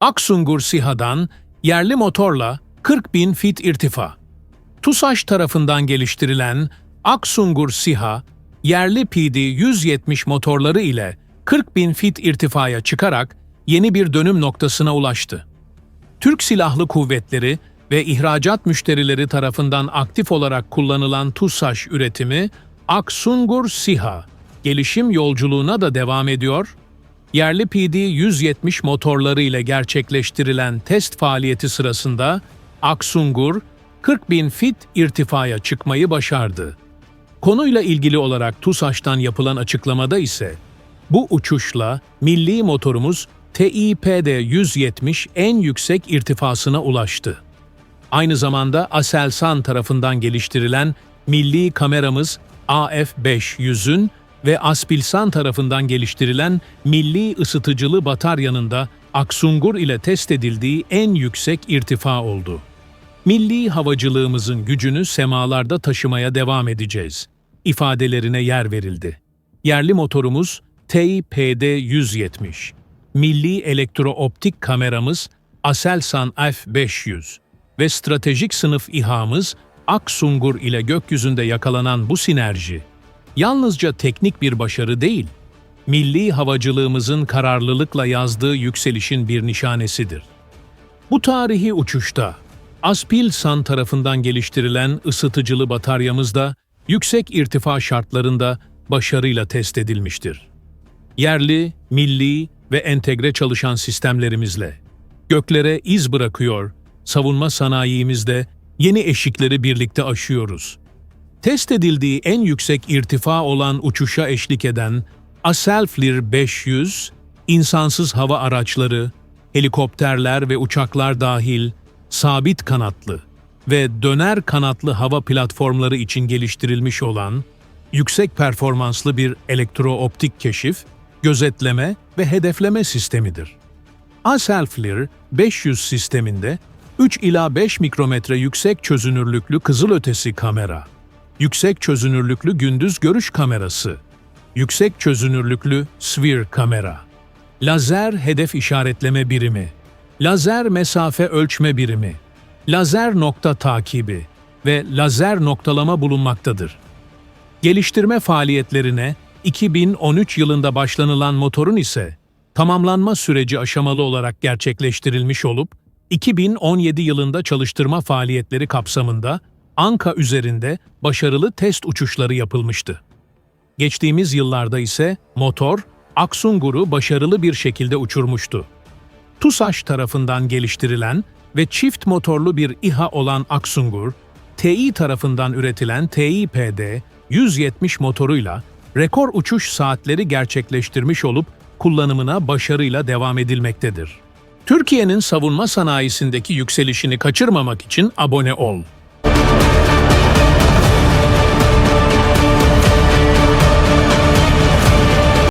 Aksungur SİHA'dan yerli motorla 40 bin fit irtifa. TUSAŞ tarafından geliştirilen Aksungur SİHA, yerli PD-170 motorları ile 40 bin fit irtifaya çıkarak yeni bir dönüm noktasına ulaştı. Türk Silahlı Kuvvetleri ve ihracat müşterileri tarafından aktif olarak kullanılan TUSAŞ üretimi Aksungur SİHA gelişim yolculuğuna da devam ediyor. Yerli PD-170 motorları ile gerçekleştirilen test faaliyeti sırasında Aksungur 40 bin fit irtifaya çıkmayı başardı. Konuyla ilgili olarak TUSAŞ'tan yapılan açıklamada ise bu uçuşla milli motorumuz TİPD-170 en yüksek irtifasına ulaştı. Aynı zamanda Aselsan tarafından geliştirilen milli kameramız AF500'ün ve Aspilsan tarafından geliştirilen milli ısıtıcılı bataryanın da Aksungur ile test edildiği en yüksek irtifa oldu. Milli havacılığımızın gücünü semalarda taşımaya devam edeceğiz. ifadelerine yer verildi. Yerli motorumuz TİPD-170, milli elektrooptik kameramız Aselsan F500 ve stratejik sınıf İHA'mız Aksungur ile gökyüzünde yakalanan bu sinerji, yalnızca teknik bir başarı değil, milli havacılığımızın kararlılıkla yazdığı yükselişin bir nişanesidir. Bu tarihi uçuşta Aspilsan tarafından geliştirilen ısıtıcılı bataryamız da yüksek irtifa şartlarında başarıyla test edilmiştir. Yerli, milli ve entegre çalışan sistemlerimizle göklere iz bırakıyor, savunma sanayimizde yeni eşikleri birlikte aşıyoruz. Test edildiği en yüksek irtifa olan uçuşa eşlik eden Aselflir 500, insansız hava araçları, helikopterler ve uçaklar dahil sabit kanatlı ve döner kanatlı hava platformları için geliştirilmiş olan yüksek performanslı bir elektrooptik keşif, gözetleme ve hedefleme sistemidir. Aselflir 500 sisteminde 3 ila 5 mikrometre yüksek çözünürlüklü kızılötesi kamera, yüksek çözünürlüklü gündüz görüş kamerası, yüksek çözünürlüklü SWIR kamera, lazer hedef işaretleme birimi, lazer mesafe ölçme birimi, lazer nokta takibi ve lazer noktalama bulunmaktadır. Geliştirme faaliyetlerine 2013 yılında başlanılan motorun ise tamamlanma süreci aşamalı olarak gerçekleştirilmiş olup 2017 yılında çalıştırma faaliyetleri kapsamında Anka üzerinde başarılı test uçuşları yapılmıştı. Geçtiğimiz yıllarda ise motor Aksungur'u başarılı bir şekilde uçurmuştu. TUSAŞ tarafından geliştirilen ve çift motorlu bir İHA olan Aksungur, TI tarafından üretilen TİPD 170 motoruyla rekor uçuş saatleri gerçekleştirmiş olup kullanımına başarıyla devam edilmektedir. Türkiye'nin savunma sanayisindeki yükselişini kaçırmamak için abone ol.